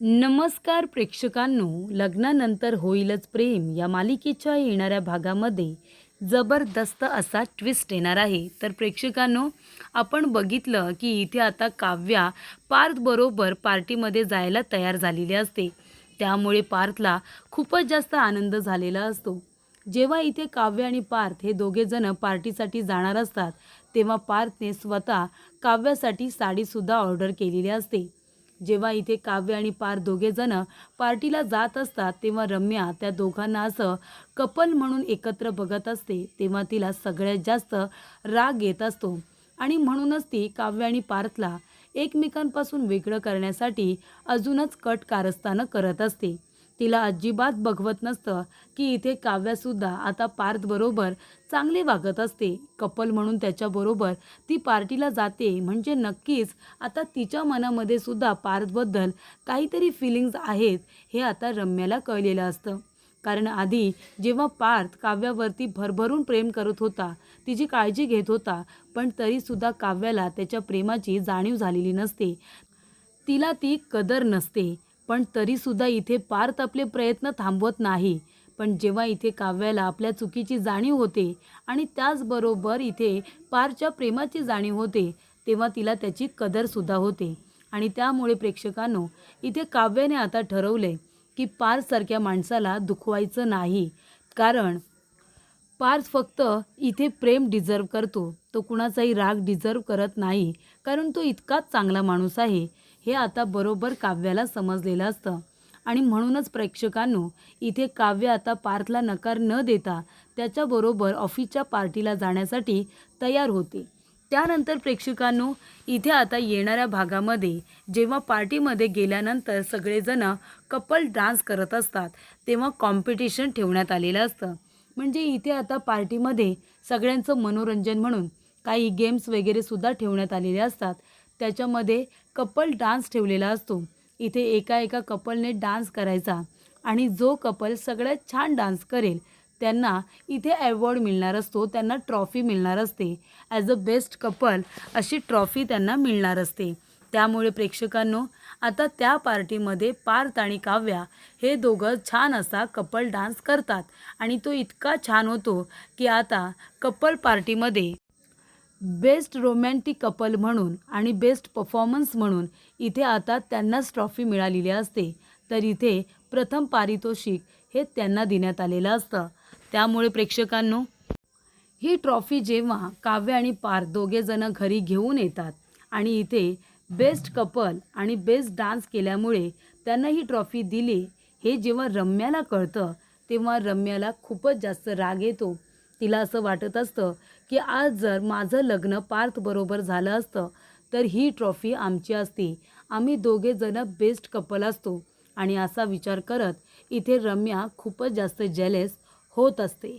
नमस्कार प्रेक्षकांनो लग्नानंतर होईलच प्रेम. या मालिकेच्या येणाऱ्या भागामध्ये जबरदस्त असा ट्विस्ट येणार आहे. तर प्रेक्षकांनो आपण बघितलं की इथे आता काव्या पार्थबरोबर पार्टीमध्ये जायला तयार झालेली असते. त्यामुळे पार्थला खूपच जास्त आनंद झालेला असतो. जेव्हा इथे काव्य आणि पार्थ हे दोघेजणं पार्टीसाठी जाणार असतात तेव्हा पार्थने स्वतः काव्यासाठी साडीसुद्धा ऑर्डर केलेली असते. जेव्हा इथे काव्य आणि पार दोघेजण पार्टीला जात असतात तेव्हा रम्या त्या दोघांना असं कपल म्हणून एकत्र बघत असते तेव्हा तिला सगळ्यात जास्त राग येत असतो. आणि म्हणूनच ती काव्य आणि पार्थला एकमेकांपासून वेगळं करण्यासाठी अजूनच कट कारस्थानं करत असते. तिला अजिबात बघवत नसतं की इथे काव्यासुद्धा आता पार्थबरोबर चांगले वागत असते. कपल म्हणून त्याच्याबरोबर ती पार्टीला जाते. म्हणजे नक्कीच आता तिच्या मनामध्ये सुद्धा पार्थबद्दल काहीतरी फिलिंग्ज आहेत हे आता रम्याला कळलेलं असतं. कारण आधी जेव्हा पार्थ काव्यावरती भरभरून प्रेम करत होता तिची काळजी घेत होता पण तरीसुद्धा काव्याला त्याच्या प्रेमाची जाणीव झालेली नसते. तिला ती कदर नसते. पण तरीसुद्धा इथे पार्थ आपले प्रयत्न थांबवत नाही. पण जेव्हा इथे काव्याला आपल्या चुकीची जाणीव होते आणि त्याचबरोबर इथे पारच्या प्रेमाची जाणीव होते तेव्हा तिला त्याची कदरसुद्धा होते. आणि त्यामुळे प्रेक्षकांनो इथे काव्याने आता ठरवले की पारसारख्या माणसाला दुखवायचं नाही. कारण पार्स फक्त इथे प्रेम डिझर्व करतो. तो कुणाचाही राग डिझर्व करत नाही. कारण तो इतकाच चांगला माणूस आहे. हे आता बरोबर काव्याला समजलेलं असतं. आणि म्हणूनच प्रेक्षकांनो इथे काव्य आता पार्थला नकार न देता त्याच्याबरोबर ऑफिसच्या पार्टीला जाण्यासाठी तयार होते. त्यानंतर प्रेक्षकांनो इथे आता येणाऱ्या भागामध्ये जेव्हा पार्टीमध्ये गेल्यानंतर सगळेजण कपल डान्स करत असतात तेव्हा कॉम्पिटिशन ठेवण्यात आलेलं असतं. म्हणजे इथे आता पार्टीमध्ये सगळ्यांचं मनोरंजन म्हणून काही गेम्स वगैरे सुद्धा ठेवण्यात आलेले असतात. त्याच्यामध्ये कपल डान्स ठेवलेला असतो. इथे एका एका कपलने डान्स करायचा आणि जो कपल सगळ्यात छान डान्स करेल त्यांना इथे अवॉर्ड मिळणार असतो त्यांना ट्रॉफी मिळणार असते. ॲज अ बेस्ट कपल अशी ट्रॉफी त्यांना मिळणार असते. त्यामुळे प्रेक्षकांनो आता त्या पार्टीमध्ये पार्थ आणि काव्या हे दोघं छान असा कपल डान्स करतात आणि तो इतका छान होतो की आता कपल पार्टीमध्ये बेस्ट रोमॅन्टिक कपल म्हणून आणि बेस्ट परफॉर्मन्स म्हणून इथे आता त्यांनाच ट्रॉफी मिळालेली असते. तर इथे प्रथम पारितोषिक हे त्यांना देण्यात आलेलं असतं. त्यामुळे प्रेक्षकांनो ही ट्रॉफी जेव्हा काव्य आणि पार दोघेजणं घरी घेऊन येतात आणि इथे बेस्ट कपल आणि बेस्ट डान्स केल्यामुळे त्यांना ही ट्रॉफी दिली हे जेव्हा रम्याला कळतं तेव्हा रम्याला खूपच जास्त राग येतो. तिला असं वाटत असतं की आज जर माझं लग्न पार्थबरोबर झालं असतं तर ही ट्रॉफी आमची असती. आम्ही दोघेजणं बेस्ट कपल असतो. आणि असा विचार करत इथे रम्या खूपच जास्त जेलेस होत असते.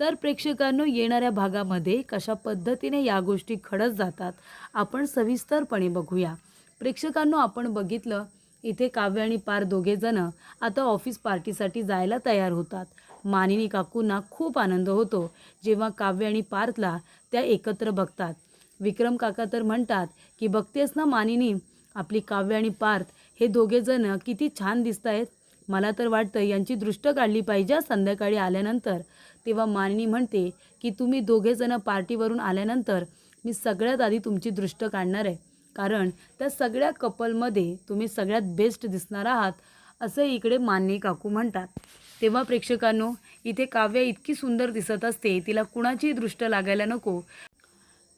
तर प्रेक्षकांनो येणाऱ्या भागामध्ये कशा पद्धतीने या गोष्टी घडत जातात आपण सविस्तरपणे बघूया. प्रेक्षकांनो आपण बघितलं इथे काव्य आणि पार दोघेजणं आता ऑफिस पार्टीसाठी जायला तयार होतात. मानिनी काकूंना खूप आनंद होतो जेव्हा काव्य आणि पार्थला त्या एकत्र बघतात. विक्रम काका तर म्हणतात की बघतेस ना मानिनी आपली काव्य आणि पार्थ हे दोघेजणं किती छान दिसत आहेत मला तर वाटतं यांची दृष्ट काढली पाहिजे संध्याकाळी आल्यानंतर. तेव्हा मानिनी म्हणते की तुम्ही दोघेजणं पार्टीवरून आल्यानंतर मी सगळ्यात आधी तुमची दृष्ट काढणार आहे. कारण त्या सगळ्या कपलमध्ये तुम्ही सगळ्यात बेस्ट दिसणार आहात असं इकडे मान्य काकू म्हणतात. तेव्हा प्रेक्षकांनो इथे काव्य इतकी सुंदर दिसत असते तिला कुणाचीही दृष्ट लागायला नको.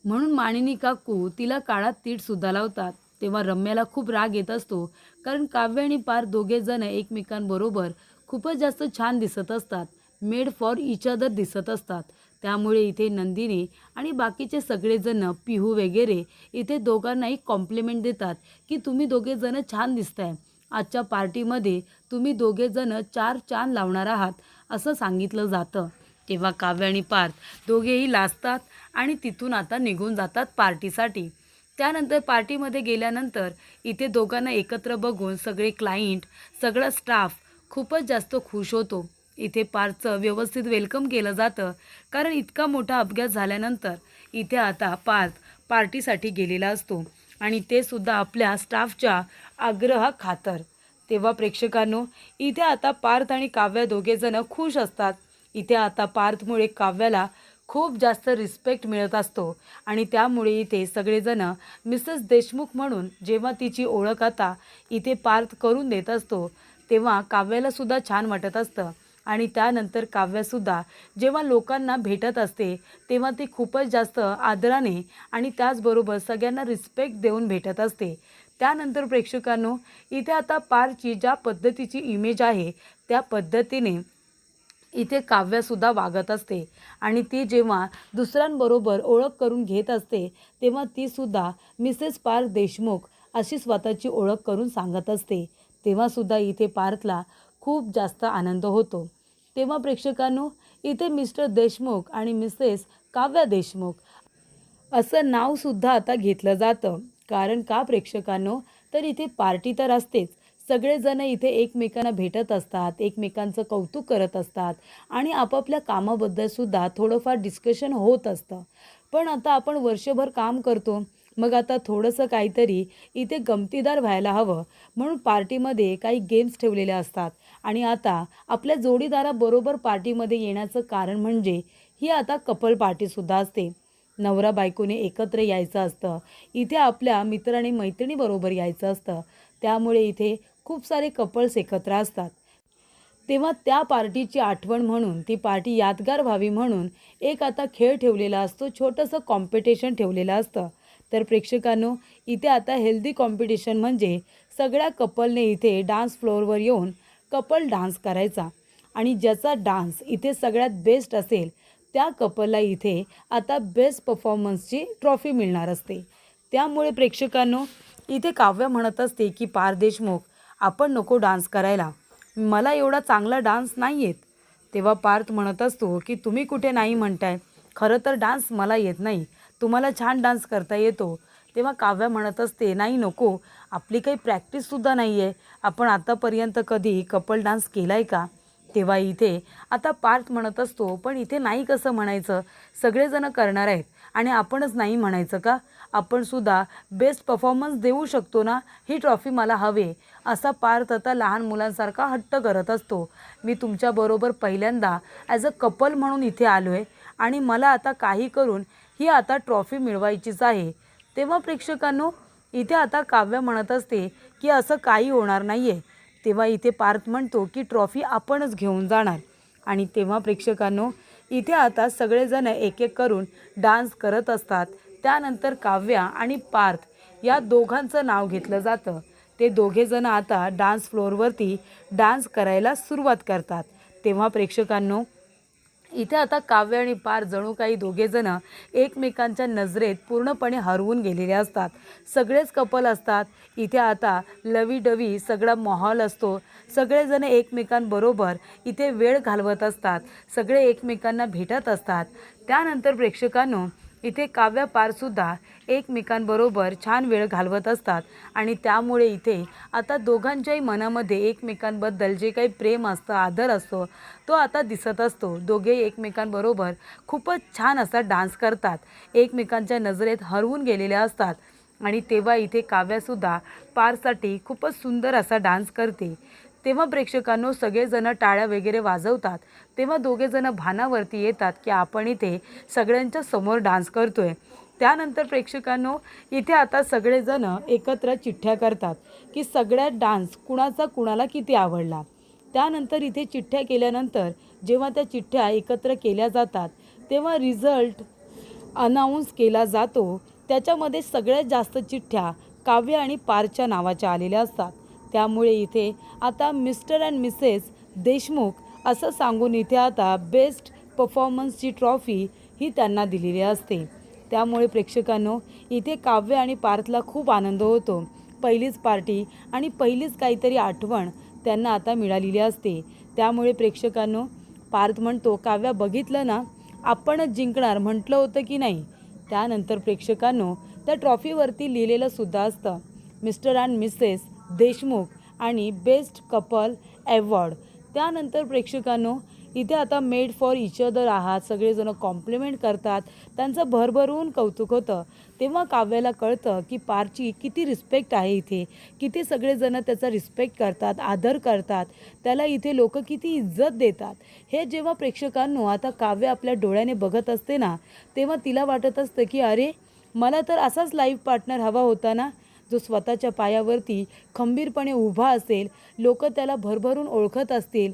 म्हणून मानिनी काकू तिला काळात तीटसुद्धा लावतात. तेव्हा रम्याला खूप राग येत असतो कारण काव्य आणि पार दोघे जण एकमेकांबरोबर खूपच जास्त छान दिसत असतात. मेड फॉर इच अदर दिसत असतात. त्यामुळे इथे नंदिनी आणि बाकीचे सगळेजण पिहू वगैरे इथे दोघांनाही कॉम्प्लिमेंट देतात की तुम्ही दोघेजणं छान दिसताय. आजच्या पार्टीमध्ये तुम्ही दोघेजण चार चांद लावणार आहात असं सांगितलं जातं. तेव्हा काव्य आणि पार्थ दोघेही लाजतात आणि तिथून आता निघून जातात पार्टीसाठी. त्यानंतर पार्टीमध्ये गेल्यानंतर इथे दोघांना एकत्र बघून सगळे क्लायंट सगळा स्टाफ खूपच जास्त खुश होतो. इथे पार्थचं व्यवस्थित वेलकम केलं जातं कारण इतका मोठा अपघात झाल्यानंतर इथे आता पार्थ पार्टीसाठी गेलेला असतो आणि ते सुद्धा आपल्या स्टाफच्या आग्रहा खातर तेव्हा प्रेक्षकांनो इथे आता पार्थ आणि काव्या दोघेजणं खुश असतात. इथे आता पार्थमुळे काव्याला खूप जास्त रिस्पेक्ट मिळत असतो. आणि त्यामुळे इथे सगळेजणं मिसेस देशमुख म्हणून जेव्हा तिची ओळख आता इथे पार्थ करून देत असतो तेव्हा काव्यालासुद्धा छान वाटत असतं. आणि त्यानंतर काव्यासुद्धा जेव्हा लोकांना भेटत असते तेव्हा ती खूपच जास्त आदराने आणि त्याचबरोबर सगळ्यांना रिस्पेक्ट देऊन भेटत असते. त्यानंतर प्रेक्षकांनो इथे आता पारची ज्या पद्धतीची इमेज आहे त्या पद्धतीने इथे काव्यसुद्धा वागत असते. आणि ती जेव्हा दुसऱ्यांबरोबर ओळख करून घेत असते तेव्हा तीसुद्धा मिसेस पार देशमुख अशी स्वतःची ओळख करून सांगत असते. तेव्हासुद्धा इथे पार्थला खूप जास्त आनंद होतो. तेव्हा प्रेक्षकांनो इथे मिस्टर देशमुख आणि मिसेस काव्या देशमुख असं नावसुद्धा आता घेतलं जातं. कारण का प्रेक्षकांनो? तर इथे पार्टी तर असतेच. सगळेजण इथे एकमेकांना भेटत असतात एकमेकांचं कौतुक करत असतात आणि आपापल्या कामाबद्दल सुद्धा थोडंफार डिस्कशन होत असतं. पण आता आपण वर्षभर काम करतो. मग आता थोडंसं काहीतरी इथे गमतीदार व्हायला हवं. म्हणून पार्टीमध्ये काही गेम्स ठेवलेले असतात. आणि आता आपल्या जोडीदाराबरोबर पार्टीमध्ये येण्याचं कारण म्हणजे ही आता कपल पार्टीसुद्धा असते. नवरा बायकोने एकत्र यायचं असतं. इथे आपल्या मित्र आणि मैत्रिणीबरोबर यायचं असतं. त्यामुळे इथे खूप सारे कपल्स एकत्र असतात. तेव्हा त्या पार्टीची आठवण म्हणून ती पार्टी यादगार व्हावी म्हणून एक आता खेळ ठेवलेला असतो छोटंसं कॉम्पिटिशन ठेवलेलं असतं. तर प्रेक्षकांनो इथे आता हेल्दी कॉम्पिटिशन म्हणजे सगळ्या कपलने इथे डान्स फ्लोअरवर येऊन कपल डान्स करायचा. आणि ज्याचा डान्स इथे सगळ्यात बेस्ट असेल त्या कपलला इथे आता बेस्ट परफॉर्मन्सची ट्रॉफी मिळणार असते. त्यामुळे प्रेक्षकांनो इथे काव्य म्हणत असते की पार देशमुख आपण नको डान्स करायला. मला एवढा चांगला डान्स नाही येत तेव्हा पार्थ म्हणत असतो की तुम्ही कुठे नाही म्हणताय? खरं तर डान्स मला येत नाही. तुम्हाला छान डान्स करता येतो. तेव्हा काव्या म्हणत असते नाही नको. आपली काही प्रॅक्टिससुद्धा नाही आहे आपण आतापर्यंत कधी कपल डान्स केला आहे का? तेव्हा इथे आता पार्थ म्हणत असतो पण इथे नाही कसं म्हणायचं? सगळेजणं करणार आहेत आणि आपणच नाही म्हणायचं का? आपण सुद्धा बेस्ट परफॉर्मन्स देऊ शकतो ना? ही ट्रॉफी मला हवे. असा पार्थ आता लहान मुलांसारखा हट्ट करत असतो. मी तुमच्याबरोबर पहिल्यांदा ॲज अ कपल म्हणून इथे आलो आहे आणि मला आता काही करून ही आता ट्रॉफी मिळवायचीच आहे. तेव्हा प्रेक्षकांनो इथे आता काव्य म्हणत असते की असं काही होणार नाही आहे तेव्हा इथे पार्थ म्हणतो की ट्रॉफी आपणच घेऊन जाणार. आणि तेव्हा प्रेक्षकांनो इथे आता सगळेजण एक एक करून डान्स करत असतात. त्यानंतर काव्या आणि पार्थ या दोघांचं नाव घेतलं जातं. ते दोघेजण आता डान्स फ्लोअरवरती डान्स करायला सुरुवात करतात. तेव्हा प्रेक्षकांनो इथे आता काव्य आणि पार जणू काही दोघेजणं एकमेकांच्या नजरेत पूर्णपणे हरवून गेलेले असतात. सगळेच कपल असतात. इथे आता लवी डवी सगळा माहोल असतो. सगळेजण एकमेकांबरोबर इथे वेळ घालवत असतात. सगळे एकमेकांना भेटत असतात. त्यानंतर प्रेक्षकांनो इथे काव्य पारसुद्धा एकमेकांबरोबर छान वेळ घालवत असतात. आणि त्यामुळे इथे आता दोघांच्याही मनामध्ये एकमेकांबद्दल जे काही प्रेम असतं आदर असतो तो आता दिसत असतो. दोघे एकमेकांबरोबर खूपच छान असा डान्स करतात. एकमेकांच्या नजरेत हरवून गेलेले असतात. आणि तेव्हा इथे काव्यासुद्धा पारसाठी खूपच सुंदर असा डान्स करते. तेव्हा प्रेक्षकांनो सगळेजण टाळ्या वगैरे वाजवतात. तेव्हा दोघेजणं भानावरती येतात की आपण इथे सगळ्यांच्या समोर डान्स करतो आहे त्यानंतर प्रेक्षकांनो इथे आता सगळेजण एकत्र चिठ्ठ्या करतात की सगळ्यात डान्स कुणाचा कुणाला किती आवडला. त्यानंतर इथे चिठ्ठ्या केल्यानंतर जेव्हा त्या चिठ्ठ्या एकत्र केल्या जातात तेव्हा रिझल्ट अनाऊन्स केला जातो. त्याच्यामध्ये सगळ्यात जास्त चिठ्ठ्या काव्य आणि पारच्या नावाच्या आलेल्या असतात. त्यामुळे इथे आता मिस्टर अँड मिसेस देशमुख असं सांगून इथे आता बेस्ट परफॉर्मन्सची ट्रॉफी ही त्यांना दिलेली असते. त्यामुळे प्रेक्षकांनो इथे काव्य आणि पार्थला खूप आनंद होतो. पहिलीच पार्टी आणि पहिलीच काहीतरी आठवण त्यांना आता मिळालेली असते. त्यामुळे प्रेक्षकांनो पार्थ म्हणतो काव्या बघितलं ना आपणच जिंकणार म्हटलं होतं की नाही? त्यानंतर प्रेक्षकांनो त्या ट्रॉफीवरती लिहिलेलं सुद्धा असतं मिस्टर अँड मिसेस देशमुख आणि बेस्ट कपल ॲवॉर्ड त्यानंतर प्रेक्षकांनो इथे आता मेड फॉर इच अदर आहात. सगळेजण कॉम्प्लिमेंट करतात. त्यांचं भरभरून कौतुक होतं. तेव्हा काव्याला कळतं की पारची किती रिस्पेक्ट आहे इथे. किती सगळेजण त्याचा रिस्पेक्ट करतात आदर करतात. त्याला इथे लोक किती इज्जत देतात. हे जेव्हा प्रेक्षकांनो आता काव्य आपल्या डोळ्याने बघत असते ना तेव्हा तिला वाटत असतं की अरे मला तर असाच लाईफ पार्टनर हवा होता ना. जो स्वतःच्या पायावरती खंबीरपणे उभा असेल लोक त्याला भरभरून ओळखत असतील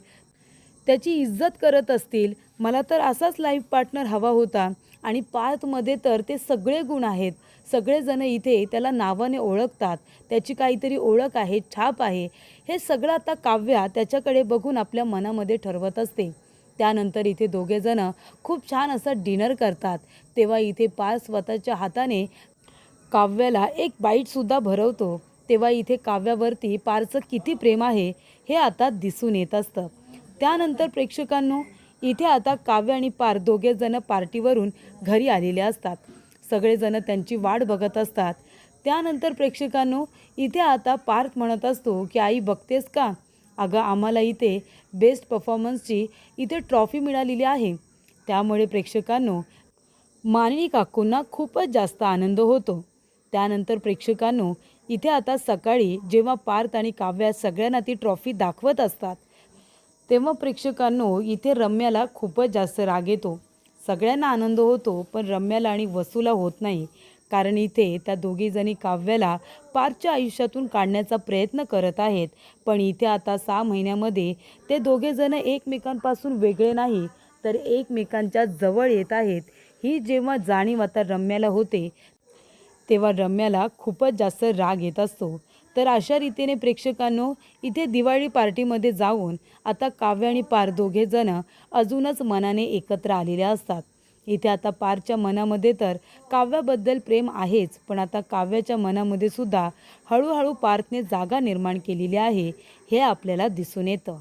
त्याची इज्जत करत असतील मला तर असाच लाईफ पार्टनर हवा होता. आणि पार्थमध्ये तर ते सगळे गुण आहेत. सगळेजण इथे त्याला नावाने ओळखतात. त्याची काहीतरी ओळख आहे छाप आहे. हे सगळं आता काव्या त्याच्याकडे बघून आपल्या मनामध्ये ठरवत असते. त्यानंतर इथे दोघेजणं खूप छान असं डिनर करतात. तेव्हा इथे पार्थ स्वतःच्या हाताने काव्याला एक बाईटसुद्धा भरवतो तेव्हा इथे काव्यावरती पारचं किती प्रेम आहे हे आता दिसून येत असतं. त्यानंतर प्रेक्षकांनो इथे आता काव्य आणि पार दोघेजणं पार्टीवरून घरी आलेले असतात. सगळेजणं त्यांची वाट बघत असतात. त्यानंतर प्रेक्षकांनो इथे आता पार्थ म्हणत असतो की आई बघतेस का? अगं आम्हाला इथे बेस्ट परफॉर्मन्सची इथे ट्रॉफी मिळालेली आहे. त्यामुळे प्रेक्षकांनो मानवी काकूंना खूपच जास्त आनंद होतो. त्यानंतर प्रेक्षकांनो इथे आता सकाळी जेव्हा पार्थ आणि काव्या सगळ्यांना ती ट्रॉफी दाखवत असतात तेव्हा प्रेक्षकांनो इथे रम्याला खूपच जास्त राग येतो. सगळ्यांना आनंद होतो पण रम्याला आणि वसूला होत नाही. कारण इथे त्या दोघीजणी काव्याला पारच्या आयुष्यातून काढण्याचा प्रयत्न करत आहेत. पण इथे आता सहा महिन्यामध्ये ते दोघेजण एकमेकांपासून वेगळे नाही तर एकमेकांच्या जवळ येत आहेत. ही जेव्हा जाणीव आता रम्याला होते तेव्हा रम्याला खूपच जास्त राग येत असतो. तर अशा रीतीने प्रेक्षकांनो इथे दिवाळी पार्टीमध्ये जाऊन आता काव्य आणि पार दोघे जण अजूनच मनाने एकत्र आलेले असतात. इथे आता पारच्या मनामध्ये तर काव्याबद्दल प्रेम आहेच पण आता काव्याच्या मनामध्ये सुद्धा हळूहळू पार्थने जागा निर्माण केलेली आहे हे आपल्याला दिसून येतं.